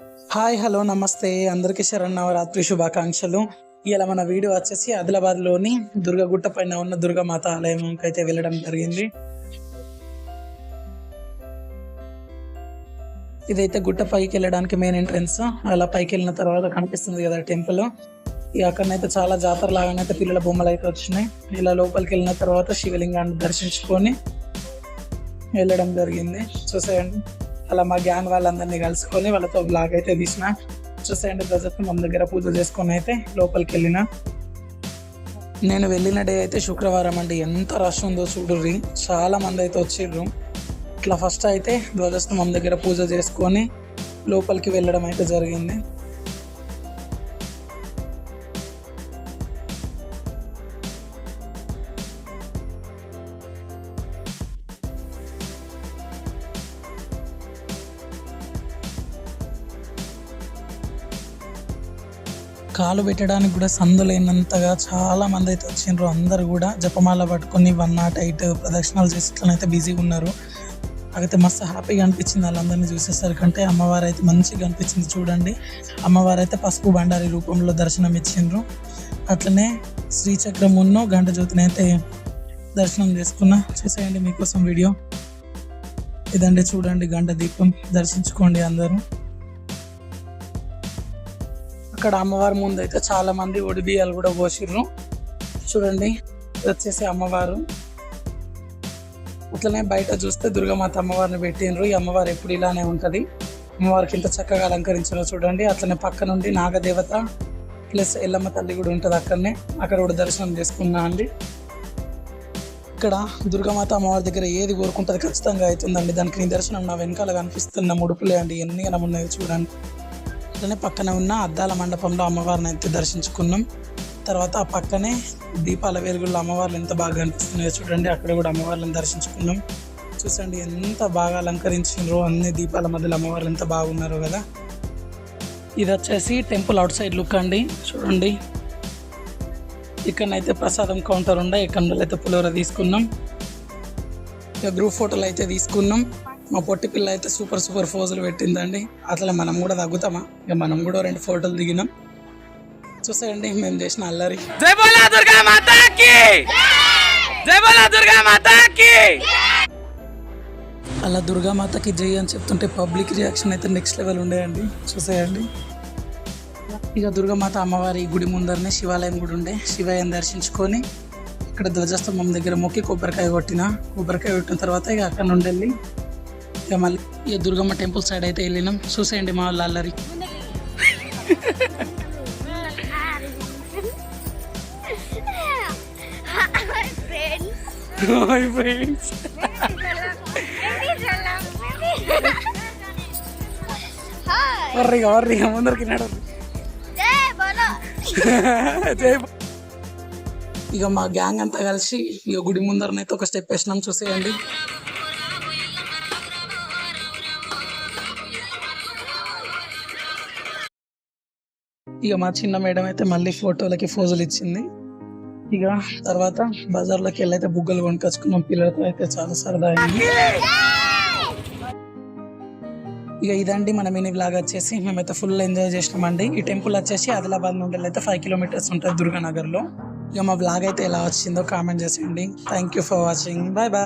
Hi hello నమస్తే. అందరికీ శరణవరాత్రి శుభాకాంక్షలు. ఇలా మన వీడియో వచ్చేసి ఆదిలాబాద్లోని దుర్గగుట్ట పైన ఉన్న దుర్గామాత ఆలయంకి అయితే వెళ్ళడం జరిగింది. ఇదైతే గుట్ట పైకి వెళ్ళడానికి మెయిన్ ఎంట్రన్స్ అలా పైకి వెళ్ళిన తర్వాత కనిపిస్తుంది కదా టెంపుల్ ఇక అక్కడనైతే చాలా జాతర లాగానైతే పిల్లల బొమ్మలు అయితే వచ్చినాయి. ఇలా లోపలికి వెళ్ళిన తర్వాత శివలింగాన్ని దర్శించుకొని వెళ్ళడం జరిగింది. చూసేయండి. అలా మా గ్యాంగ్ వాళ్ళందరినీ కలుసుకొని వాళ్ళతో బ్లాగ్ అయితే తీసిన. చూసేయండి ప్రజెంట్ మన దగ్గర పూజ చేసుకొని అయితే లోపలికి వెళ్ళిన. నేను వెళ్ళిన డే అయితే శుక్రవారం అండి. ఎంత రష్ ఉందో చూడుర్రి. చాలా మంది అయితే వచ్చిర్రు. ఇట్లా ఫస్ట్ అయితే ధ్వజస్తంభం దగ్గర పూజ చేసుకొని లోపలికి వెళ్ళడం అయితే జరిగింది. కాలు పెట్టడానికి కూడా సందులేనంతగా చాలా మంది అయితే వచ్చిండ్రు. అందరు కూడా జపమాల పట్టుకొని వన్ నాట్ ఎయిట్ ప్రదక్షిణాలు చేసేట్లనైతే బిజీగా ఉన్నారు. అయితే మస్తు హ్యాపీగా అనిపించింది వాళ్ళందరినీ చూసేసరికంటే అమ్మవారు అయితే మంచిగా అనిపించింది చూడండి. అమ్మవారు అయితే పసుపు బండారి రూపంలో దర్శనం ఇచ్చిండ్రు. అట్లనే శ్రీచక్రమున్నో గంట జ్యోతిని అయితే దర్శనం చేసుకున్నా చూసేయండి మీకోసం వీడియో. ఇదండి చూడండి గంట దీపం. దర్శించుకోండి అందరూ. అక్కడ అమ్మవారి ముందు అయితే చాలా మంది ఒడిబియ్యాలు కూడా పోసిర్రు. చూడండి వచ్చేసి అమ్మవారు. అట్లనే బయట చూస్తే దుర్గామాత అమ్మవారిని పెట్టిండ్రు. ఈ అమ్మవారు ఎప్పుడు ఇలానే ఉంటది. అమ్మవారికి ఇంత చక్కగా అలంకరించారో చూడండి. అట్లనే పక్క నుండి నాగదేవత ప్లస్ ఎల్లమ్మ తల్లి కూడా ఉంటుంది అక్కడనే. అక్కడ కూడా దర్శనం చేసుకున్నా అండి. ఇక్కడ దుర్గామాత అమ్మవారి దగ్గర ఏది కోరుకుంటుంది ఖచ్చితంగా అవుతుందండి. దానికి నిదర్శనం నా వెనకాల కనిపిస్తున్న ముడుపులే అండి. ఎన్ని ఉన్నాయో చూడండి. అట్లనే పక్కన ఉన్న అద్దాల మండపంలో అమ్మవారిని అయితే దర్శించుకున్నాం. తర్వాత ఆ పక్కనే దీపాల వెలుగుల్లో అమ్మవార్లు ఎంత బాగా కనిపిస్తున్నాయో చూడండి అక్కడ కూడా అమ్మవార్లను దర్శించుకున్నాం. చూసండి ఎంత బాగా అలంకరించినారో అన్ని దీపాల మధ్యలో అమ్మవార్లు ఎంత బాగున్నారో కదా. ఇది వచ్చేసి టెంపుల్ అవుట్ సైడ్ లుక్ అండి చూడండి. ఇక్కడనైతే ప్రసాదం కౌంటర్ ఉండే ఇక్కడ అయితే పులిహోర తీసుకున్నాం. ఇక గ్రూప్ ఫోటోలు అయితే తీసుకున్నాం. మా పొట్టి పిల్ల అయితే సూపర్ సూపర్ ఫోజులు పెట్టిందండి. అట్లా మనం కూడా తగ్గుతామా? ఇక మనం కూడా రెండు ఫోటోలు దిగినాం. చూసేయండి మేము చేసిన అల్లరి. అలా దుర్గామాతకి జై అని చెప్తుంటే పబ్లిక్ రియాక్షన్ అయితే నెక్స్ట్ లెవెల్ ఉండేయండి చూసేయండి. ఇక దుర్గామాత అమ్మవారి గుడి ముందరనే శివాలయం గుడి ఉండే. శివయ్యని దర్శించుకొని ఇక్కడ ధ్వజస్తంభం దగ్గర మొక్కి కొబ్బరికాయ కొట్టిన. కొబ్బరికాయ కొట్టిన తర్వాత ఇక అక్కడ నుండి వెళ్ళి ఇక మళ్ళీ ఇక దుర్గమ్మ టెంపుల్ సైడ్ అయితే వెళ్ళినాం చూసేయండి మా వాళ్ళ అల్లరి friends. Hi friends Hi. వర్రిగా వర్రిగా ముందరికి ఇక మా గ్యాంగ్ అంతా కలిసి ఇక గుడి ముందరనైతే ఒక స్టెప్ వేసినాం చూసేయండి ఇక మా చిన్న మేడం అయితే మళ్ళీ ఫోటోలకి ఫోజులు ఇచ్చింది. ఇక తర్వాత బజార్లోకి వెళ్ళి అయితే బుగ్గలు కొనుకొచ్చుకున్నాం. పిల్లలతో అయితే చాలా సరదా అయింది. ఇక ఇదండి మన మినీ బ్లాగ్ వచ్చేసి. మేమైతే ఫుల్ ఎంజాయ్ చేసినామండి. ఈ టెంపుల్ వచ్చేసి ఆదిలాబాద్ నుండి అయితే ఫైవ్ కిలోమీటర్స్ ఉంటుంది దుర్గానగర్లో. ఇక మా బ్లాగ్ అయితే ఎలా వచ్చిందో కామెంట్ చేసేయండి. Thank you for watching bye bye